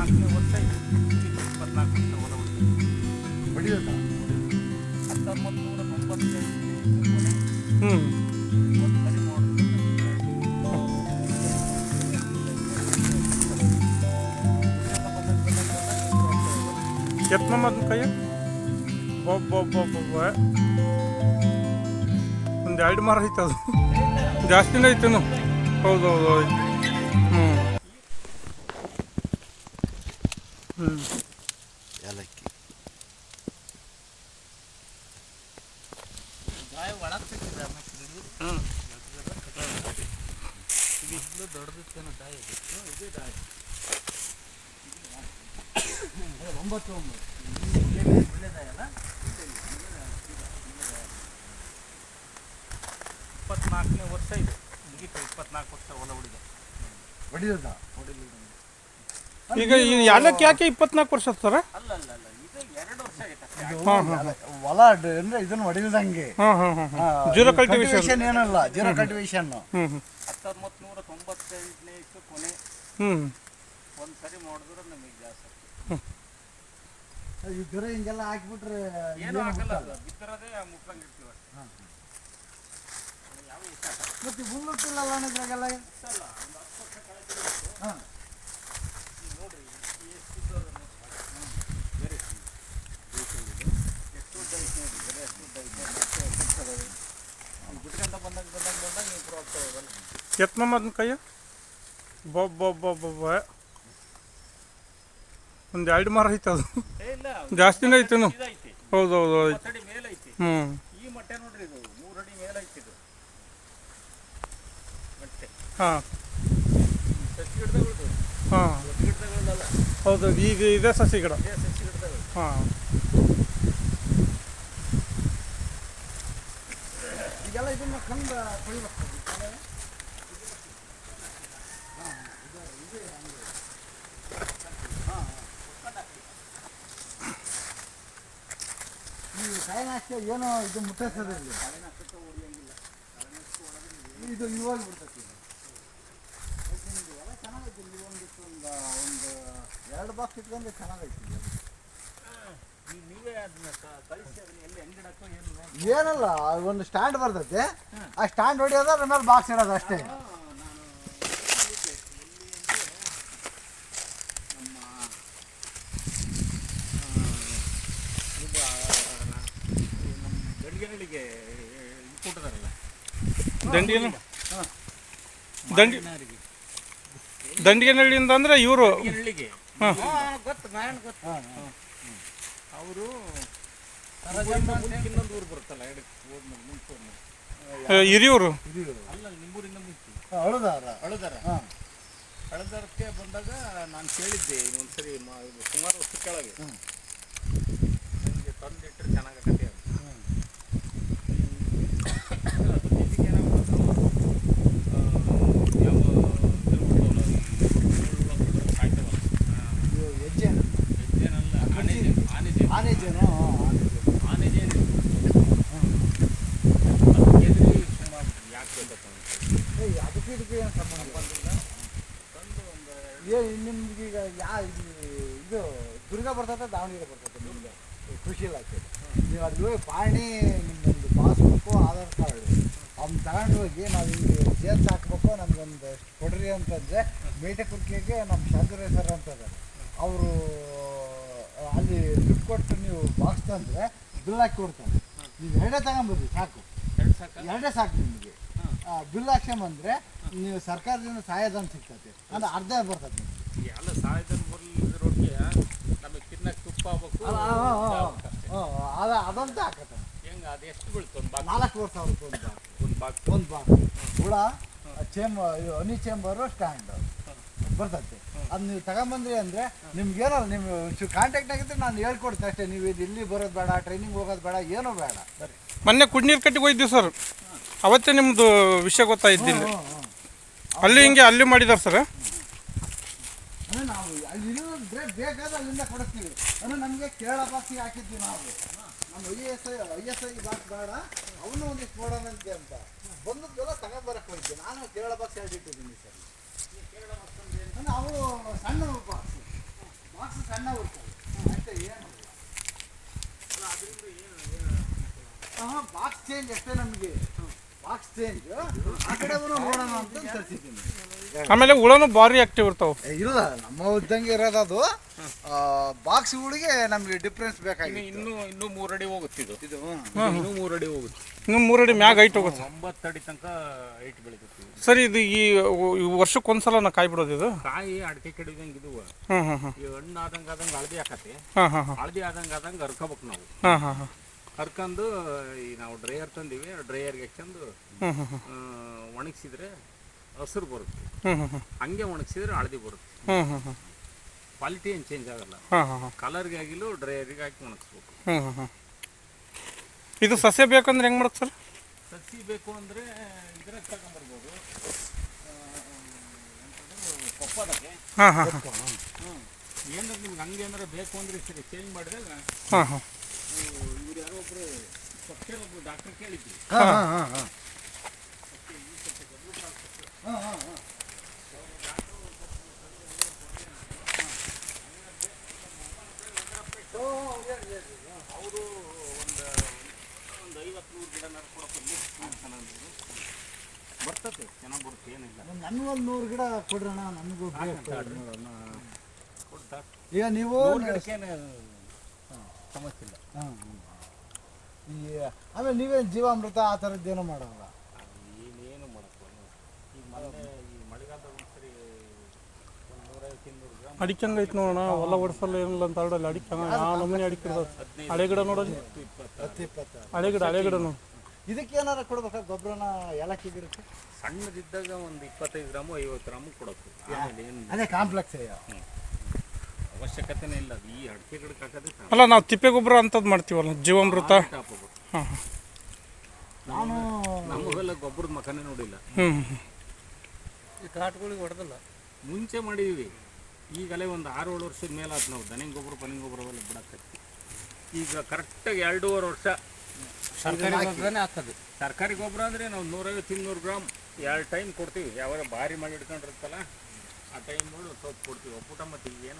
ಇಪ್ಪತ್ನಾಲ್ಕನೇ ವರ್ಷ ಇಪ್ಪತ್ನಾಲ್ಕು ವರ್ಷ ಹೊಲ ಹತ್ತೊಂಬತ್ತು ನೂರ ತೊಂಬತ್ತೈದು ಒಬ್ಬೊಬ್ಬೊಬ್ಬೊಬ್ಬ ಒಂದು ಎರಡು ಮರ ಐತೆ ಅದು ಜಾಸ್ತಿನೇ ಐತೇನು ಹೌದು ಹೌದು ಹೌದು ಹ್ಞೂ ಹ್ಞೂ ಏಲಕ್ಕಿ ದೊಡ್ಡದಿತ್ತೇನೋ ಇದು. ಒಂಬತ್ತು ಒಂಬತ್ತು ಒಳ್ಳೆದಾಯಲ್ಲ ಇಪ್ಪತ್ನಾಲ್ಕನೇ ವರ್ಷ ಇದೆ. ಮುಗಿತು ಇಪ್ಪತ್ನಾಲ್ಕು ವರ್ಷ ಹೊಲ ಹೊಡಿದ ಹೊಡಿಯೋದ ಈಗ ಈ ಯಾಲಕ್ಕೆ ಯಾಕೆ ಇಪ್ಪತ್ನಾಲ್ಕು ವರ್ಷ ಸರ್? ಅಲ್ಲ ಅಲ್ಲ ಅಲ್ಲ ಇದು ಎರಡು ವರ್ಷ ಆಯ್ತು ಅಷ್ಟೇ. ಹಾಂ ಹಾಂ ಹೊಲ ಡ- ಅಂದ್ರೆ ಇದನ್ನ ಹೊಡಿಲ್ದಂಗೆ ಹಾಂ ಹಾಂ ಹಾಂ ಹಾಂ. ಜೀರೋ ಕಲ್ಟಿವೇಶನ್ ಏನಲ್ಲ ಜೀರೋ ಕಲ್ಟಿವೇಶನ್ ಹ್ಞೂ ಹ್ಞೂ ಹತ್ತೊಂಬತ್ತು ನೂರ ತೊಂಬತ್ತೆಂಟನೇ ಇತ್ತು ಕೊನೆ. ಹ್ಞೂ ಒಂದು ಸರಿ ಮಾಡಿದ್ರೆ ನಮಗೆ ಜಾಸ್ತಿ ಈ ಜ್ವರ ಹಿಂಗೆಲ್ಲ ಹಾಕ್ಬಿಟ್ರೆ ಏನು ಆಗಲ್ಲ ಅದು ಬಿತ್ತರದೇ ಮುಕ್ಕಂಗಿರ್ತೀವಿ ಅಷ್ಟೇ ಯಾವ ಇಷ್ಟ? ಆಗಲ್ಲ. ಮತ್ತೆ ಹುಲ್ಲುಟ್ಟಿಲ್ಲಲ್ಲ ಅನ್ನೋದ್ರಾಗೆಲ್ಲ? ಅಲ್ಲ ಒಂದು ಹತ್ತು ವರ್ಷ ಕೆಳಗೆ ಹಾಂ ಈಗ ನೋಡ್ರಿ ಈ ಎಷ್ಟು ಉದ್ದ ಅದ ನೋಡಿ. ಬೇರೆ ಎಷ್ಟು ಉದ್ದ ಐತೆ ನೋಡಿ ಬೇರೆ ಎಷ್ಟು ಉದ್ದ ಐತೆ ಮತ್ತೆ ಎಷ್ಟು ಅದಾವೆ ಅವ್ನು ಬಿಟ್ಕೊಂತ ಬಂದಾಗ ಬಂದಾಗ ಬಂದಾಗ ಇಂಪ್ರೂವ್ ಆಗ್ತಾ ಹೋಗಲ್ಲ ಎತ್ತ ನಮ್ಮ ಅದನ್ನ ಕೈಯ? ಬೊಬ್ಬೊಬ್ಬೊಬ್ಬೊಬ್ಬ ಒಂದು ಎರಡು ಮರ ಐತೆ ಅದು. ಜಾಸ್ತಿನೇ ಐತೇನು ಹೌದು ಹೌದು ಹೌದು. ಹ್ಞೂ ಹಾಂ. ಹಾಂ. ಹೌದು, ಈಗ ಇದೆ ಸಸಿ ಗಿಡ. ಹಾಂ. ಇದನ್ನ ಕಂದ ಕೊಯ್ಬೇಕು ಈ ಕಾಯಿನಾಶ ಏನೋ ಇದು ಮುಟ್ಟಿಸ್ತದೆ ಇಲ್ಲಿ ಇದು ಇವಾಗ ಬಿಡ್ತೈತಿ ಚೆನ್ನಾಗೈತಿ. ಒಂದು ಒಂದು ಎರಡು ಬಾಕ್ಸ್ ಇಟ್ಕೊಂಡ್ರೆ ಚೆನ್ನಾಗೈತಿ ಇದು. ನೀವು ನೀವೇ ಅದನ್ನ ಕ- ಕಳಿಸಿ ಅದನ್ನ ಎಲ್ಲಿ ಹೆಂಗಿಡಕ್ಕೋ ಏನು ನೋಡಿ ಏನಲ್ಲ ಒಂದು ಸ್ಟ್ಯಾಂಡ್ ಬರ್ತೈತೆ. ಆ ಸ್ಟ್ಯಾಂಡ್ ಹೊಡಿಯೋದು ಅದ್ರ ಮೇಲೆ ಬಾಕ್ಸ್ ಇರೋದು ಅಷ್ಟೇ. ದಂಡಿಗೆ ದಂಡಿಗೆ ಕೊಟ್ಟಿದಾರಲ್ಲ ದಂಡಿ ದಂಡಿಗೆನಹಳ್ಳಿಯಿಂದ ಅಂದರೆ ಇವರು ಗೊತ್ತು ನಾನು ಗೊತ್ತು. ಅವರು ಇನ್ನೊಂದು ಊರು ಬರುತ್ತಲ್ಲ ಎಡಕ್ಕೆ ಹೋದ್ಮೇಲೆ ಮುಂಚೆ ಹಿರಿಯೂರು? ಅಲ್ಲ ನಿಮ್ಮೂರಿಂದ ಮುಂಚೆ. ಅಳದಾರ ಹಾಂ. ಕಳೆದರಕ್ಕೆ ಬಂದಾಗ ನಾನು ಕೇಳಿದ್ದೆ ಒಂದ್ಸರಿ ಮ- ಇದು ಸುಮಾರು ವರ್ಷ ಕೆಳಗೆ. ನನಗೆ ತಂದಿಟ್ಟರೆ ಚೆನ್ನಾಗತ್ತೆ ಅಂತ ಅದು ಇದಕ್ಕೆ ಏನಾಗ್ಬಿಡ್ತು, ಆ, ಯಾವ ತಿರುಗ್ಬಿಡ್ತಾವಲ್ಲ, ಈ ಮುಳ್ಳು ಹಾಕಿದ್ರೆ ಸಾಯ್ತಾವಲ್ಲ. ಆ, ಇದು ಹೆಜ್ಜೆನ ಹೆಜ್ಜೆನಲ್ಲ, ಆನೆಜೆ- ಆನೆಜೆ. ಆನೆಜೇನು ಆನೆಜೆ ಇದೆ. ಅದಕ್ಕೆ ಹೆದ್ರಿ ಸುಮ್ನಾಗ್ಬಿಟ್ರು, ಯಾಕೆ ಬೇಕಪ್ಪ ಅಂತ ಹೇಳಿ. ಅದಕ್ಕೆ ಇದಕ್ಕೆ ಏನು ಸಂಬಂಧ ಇಲ್ಲ. ತಂದು ಒಂದು ನಿಮ್ಗೆ ಈಗ ಯಾ ಇದು ಇದು ದುರ್ಗ ಬರ್ತದೆ ದಾವಣಗೆರೆ ಬರ್ತದೆ ನಿಮ್ಗೆ? ಕೃಷಿ ಇಲಾಖೆ. ನೀವು ಅಲ್ಲಿ ಹೋಗಿ ಪಾಣಿ ನಿಮ್ಮೊಂದು ಪಾಸ್ಬುಕ್ಕು ಆಧಾರ್ ಕಾರ್ಡು. ಅವ್ನ ತಗೊಂಡು ಹೋಗಿ ನಾವು ಇಲ್ಲಿ ಜೇನ್ಸ್ ಹಾಕ್ಬೇಕು ನಮ್ಗೊಂದು ಕೊಡ್ರಿ ಅಂತಂದರೆ ಮೇಟಕುರ್ಕಿಗೆ ನಮ್ಮ ಶಾಂತರೇಶ್ವರ ಸರ್ ಅಂತದ ಅವರು ಅಲ್ಲಿ ದುಡ್ಡು ಕೊಟ್ಟು ನೀವು ಬಾಕ್ಸ್ ತಂದರೆ ಬಿಲ್ ಹಾಕಿ ಕೊಡ್ತಾರೆ. ನೀವು ಎರಡೇ ತಗೊಂಬರ್ರಿ ಸಾಕು. ಎರಡು ಎರಡೇ ಸಾಕು ನಿಮಗೆ. ಬಿಲ್ ಹಾಕ್ಸ್ಕೊಂಬಂದ್ರೆ ನೀವು ಸರ್ಕಾರದಿಂದ ಸಹಾಯಧನ ಸಿಗ್ತೈತಿ. ಅಂದ್ರೆ ಅರ್ಧ ಬರ್ತೈತಿ. ಎಲ್ಲ ಸಹಾಯಧನ ಬರ್ಲಿದ್ರೊಟ್ಟಿಗೆ ನಮಗೆ ತಿನ್ನಕ್ಕೆ ತುಪ್ಪ. ಆ, ಅದ ಅದಂತ ಹಾಕತ್ತೆ ಹೆಂಗೆ? ಅದು ಎಷ್ಟು ಬೀಳ್ತು? ಒಂದು ಬಾಕ್ಸ್? ನಾಲ್ಕೂವರೆ ಸಾವಿರ ಒಂದು ಬಾಕ್ಸ್. ಒಂದು ಬಾಕ್ಸ್? ಒಂದು ಬಾಕ್ಸ್. ಹುಳ ಚೇಂಬರ್ ಹನಿ ಚೇಂಬರು ಸ್ಟ್ಯಾಂಡ್. ಬರ್ತೈತಿ. ಅದು ನೀವು ತಗೊಂಬಂದ್ರಿ ಅಂದರೆ ನಿಮ್ಗೆ ಏನಲ್ಲ ನೀವು ಕಾಂಟ್ಯಾಕ್ಟ್ ಆಗಿದ್ರೆ ನಾನು ಹೇಳ್ಕೊಡ್ತೀನಿ ಅಷ್ಟೇ. ನೀವು ಇದು ಇಲ್ಲಿ ಬರೋದು ಬೇಡ ಟ್ರೈನಿಂಗ್ ಹೋಗೋದು ಬೇಡ ಏನೂ ಬೇಡ. ಮೊನ್ನೆ ಕುಡ್ನೀರು ಕಟ್ಟಿಗೆ ಹೋಗಿದ್ದೀವಿ ಸರ್. ಅವತ್ತೇ ನಿಮ್ಮದು ವಿಷಯ ಹ್ಞೂ ಅಲ್ಲಿ ಹಿಂಗೆ ಅಲ್ಲಿ ಮಾಡಿದಾರೆ ಸರ್? ನಾವು ಅಲ್ಲಿ ಬೇಗ ಅಲ್ಲಿಂದ ಕೊಡಿಸ್ತೀವಿ. ಅಂದ್ರೆ ನಮಗೆ ಕೇರಳ ಬಾಕ್ಸಿಗೆ ಹಾಕಿದ್ವಿ ನಾವು. ನಮ್ಮ I S I I S I box ಬೇಡ, ಅವನು ಒಂದಿಷ್ಟು ನೋಡೋಣಂತೆ ಅಂತ ಬಂದದ್ದೆಲ್ಲ ತಗೊಂಬರಕ್ಕೆ ಹೋಗಿದ್ದೆ ನಾನು ಕೇರಳ ಬಾಕ್ಸ್ ಹೇಳಿಟ್ಟಿದ್ದೀನಿ ಸರ್. ಅವು ಸಣ್ಣ ಬಾಕ್ಸ್ ಸಣ್ಣ ಬರ್ತದೆ ಅಷ್ಟೇ ಏನು? ಹಾಂ ಬಾಕ್ಸ್ ಚೇಂಜ್ ಅಷ್ಟೇ ನಮಗೆ. ಬಾಕ್ಸ್ ಚೇಂಜ್ ಆ ಕಡೆ ನೋಡೋಣ ಅಂತ ತರಿಸಿದ್ದೀನಿ ಆಮೇಲೆ ಹುಳನು ಭಾರಿ ಆಕ್ಟಿವ್ ಇರ್ತಾವೆ. ಇಲ್ಲ ನಮ್ಮ ಇದ್ದಂಗೆ ಇರೋದು ಅದು. ಬಾಕ್ಸ್ಗಳಿಗೆ ನಮಗೆ ಡಿಫ್ರೆನ್ಸ್ ಬೇಕಾಗಿದೆ ಇನ್ನು ಇನ್ನು ಮೂರು ಅಡಿ ಹೋಗುತ್ತೆ ಇದು. ಇದು ಇನ್ನು ಮೂರು ಅಡಿ ಹೋಗುತ್ತೆ. ಇನ್ನು ಮೂರಡಿ ಮ್ಯಾಗ ಹೈಟ್ ಹೋಗುತ್ತೆ. ಒಂಬತ್ತು ಅಡಿ ತನಕ ಹೈಟ್ ಬೆಳಿತೈತಿ ಸರಿ ಇದು ಈ ವರ್ಷಕ್ಕೆ ಒಂದ್ಸಲ ನಾ ಕಾಯಿ ಬಿಡೋದು ಇದು? ಕಾಯಿ ಅಡಿಕೆ ಕಡಿದಂಗೆ ಇದು. ಈ ಹಣ್ಣು ಆದಂಗೆ ಆದಂಗೆ ಹಳದಿ ಹಾಕತ್ತೆ. ಹಾಂ ಹಾಂ ಹಾಂ ಹಳದಿ ಆದಂಗೆ ಆದಂಗೆ ಹರ್ಕೋಬೇಕು ನಾವು. ಹಾಂ ಹಾಂ ಹಾಂ ಹರ್ಕೊಂಡು ಈ ನಾವು ಡ್ರೈಯರ್ ತಂದೀವಿ ಡ್ರೈಯರ್ಗೆ ಹ್ಞೂ ಒಣಗಿಸಿದ್ರೆ ಹಸಿರು ಬರುತ್ತೆ. ಹಂಗೆ ಒಣಗಿಸಿದ್ರೆ ಹಳದಿ ಬರುತ್ತೆ. ಕ್ವಾಲಿಟಿ ಏನು ಚೇಂಜ್ ಆಗಲ್ಲ. ಕಲರ್ಗೆ ಆಗಿಲ್ಲ ಡ್ರೈಯರಿಗೆ ಹಾಕಿ ಒಣಗಿಸ್ಬೇಕು. ಇದು ಸಸ್ಯ ಬೇಕಂದ್ರೆ ಹೆಂಗೆ ಮಾಡೋದು ಸರ್? ಸಸಿ ಬೇಕು ಅಂದರೆ ಇದ್ರಾಗ ತಗೊಂಬರ್ಬೋದು. ಕೊಪ್ಪದಕ್ಕೆ ಏನಾದ್ರು ನಿಮ್ಗೆ ಹಂಗೆ ಅಂದ್ರೆ ಬೇಕು ಅಂದರೆ ಸರಿ ಚೇಂಜ್ ಮಾಡಿದಾಗ ಯಾರೋ ಒಬ್ಬರು ಡಾಕ್ಟರ್ ಕೇಳಿದ್ರು. ಹಾಂ ಹಾಂ ಹಾಂ ಹಾಂ. ಹಾಂ ಹಾ ಹಾಂ. ಅವರು ಒಂದು ಒಂದು ಐವತ್ತು ನೂರು ಗಿಡ ನಡ್ಕೊಡಕ್ಕೆ ಚೆನ್ನಾಗಿ ಬರ್ತತೆ ಚೆನ್ನಾಗಿ ಬರುತ್ತೆ ಏನಿಲ್ಲ. ನನಗೂ ಒಂದು ನೂರು ಗಿಡ ಕೊಡ್ರಣ ನನಗೂ. ಕೊಡ್ತಾ ಈಗ ನೀವು ಸಮಸ್ಯೆ ಇಲ್ಲ. ಹಾಂ. ಈ ಆಮೇಲೆ ನೀವೇ ಜೀವಾಮೃತ ಆ ತರದ್ದೇನು ಮಾಡಲ್ಲ? ಏನೇನು ಮಾಡಕ್ಕೆ ಈಗ ಮೊನ್ನೆ ಈ ಮಳೆಗಾಲದಾಗ ಒಂದ್ಸರಿ ಒಂದು ನೂರೈವತ್ತು ಇನ್ನೂರು ಗ್ರಾಮ್ ಅಡಿಕೆ ಹಂಗೈತೆ ನೋಡೋಣ ಹೊಲ ಓಡಿಸಲ್ಲ ಏನಿಲ್ಲ ಅಂತ ಹರಡಲ್ಲ ಅಡಿಕೆ ಹಂಗ ಆ ನಮೂನಿ ಅಡಿಕೆ ಇರ್ತದೆ ಹಳೆ ಗಿಡ ನೋಡೋದು ಇಪ್ಪತ್ತು. ಹತ್ತು ಇಪ್ಪತ್ತು. ಹಳೆ ಗಿಡ ಹಳೆ ಗಿಡ ನೋಡಿ. ಇದಕ್ಕೆ ಏನಾರ ಕೊಡ್ಬೇಕಾ? ಗೊಬ್ಬರನ ಏಲಕ್ಕಿ ಗಿಡಕ್ಕೆ ಸಣ್ಣದಿದ್ದಾಗ ಒಂದು ಇಪ್ಪತ್ತೈದು ಗ್ರಾಮು ಐವತ್ತು ಗ್ರಾಮು ಕೊಡಬೇಕು ಆಮೇಲೆ ಏನು ಅದೇ ಕಾಂಪ್ಲೆಕ್ಸ್ ಅವಶ್ಯಕತೆನೇ ಇಲ್ಲ. ಅದು ಈ ಅಡಿಕೆ ಗಿಡಕ್ಕೆ ಹಾಕೋದೇ ಸಾಕು. ಅಲ್ಲ ನಾವು ತಿಪ್ಪೆ ಗೊಬ್ಬರ ಅಂಥದ್ದು ಮಾಡ್ತೀವಲ್ಲ ಜೀವಾಮೃತ. ಹಾಂ ಹಾಂ. ನಾನು ನಮಗೆಲ್ಲ ಗೊಬ್ಬರದ ಮಕನೇ ನೋಡಿಲ್ಲ. ಹ್ಞೂ ಈ ಕಾಟ್ಗಳಿಗೆ ಹೊಡೆದಲ್ಲ. ಮುಂಚೆ ಮಾಡಿದೀವಿ. ಈಗಲೇ ಒಂದು ಆರು ಏಳು ವರ್ಷದ ಮೇಲೆ ಆತು ನಾವು. ದನಿಂಗ್ ಗೊಬ್ಬರ ಪನಿಂಗ್ ಗೊಬ್ಬರ ಅವೆಲ್ಲ ಬಿಡಕ್ಕೆ ಈಗ ಕರೆಕ್ಟಾಗಿ ಎರಡೂವರೆ ವರ್ಷ ಸರ್ಕಾರಿ ಗೊಬ್ಬರನೇ ಹಾಕೋದು. ಸರ್ಕಾರಿ ಗೊಬ್ಬರ ಅಂದರೆ ನಾವು ನೂರೈವತ್ತು ಇನ್ನೂರು ಗ್ರಾಮ್ ಎರಡು ಟೈಮ್ ಕೊಡ್ತೀವಿ. ಯಾವಾಗ ಭಾರಿ ಮಾಡಿ ಇಟ್ಕೊಂಡಿರುತ್ತಲ್ಲ ಆ ಟೈಮ್ ನೋಡಿ ಸ್ವಲ್ಪ ಕೊಡ್ತೀವಿ ಒಪ್ಪುಟ ಮತ್ತು ಈಗ ಏನು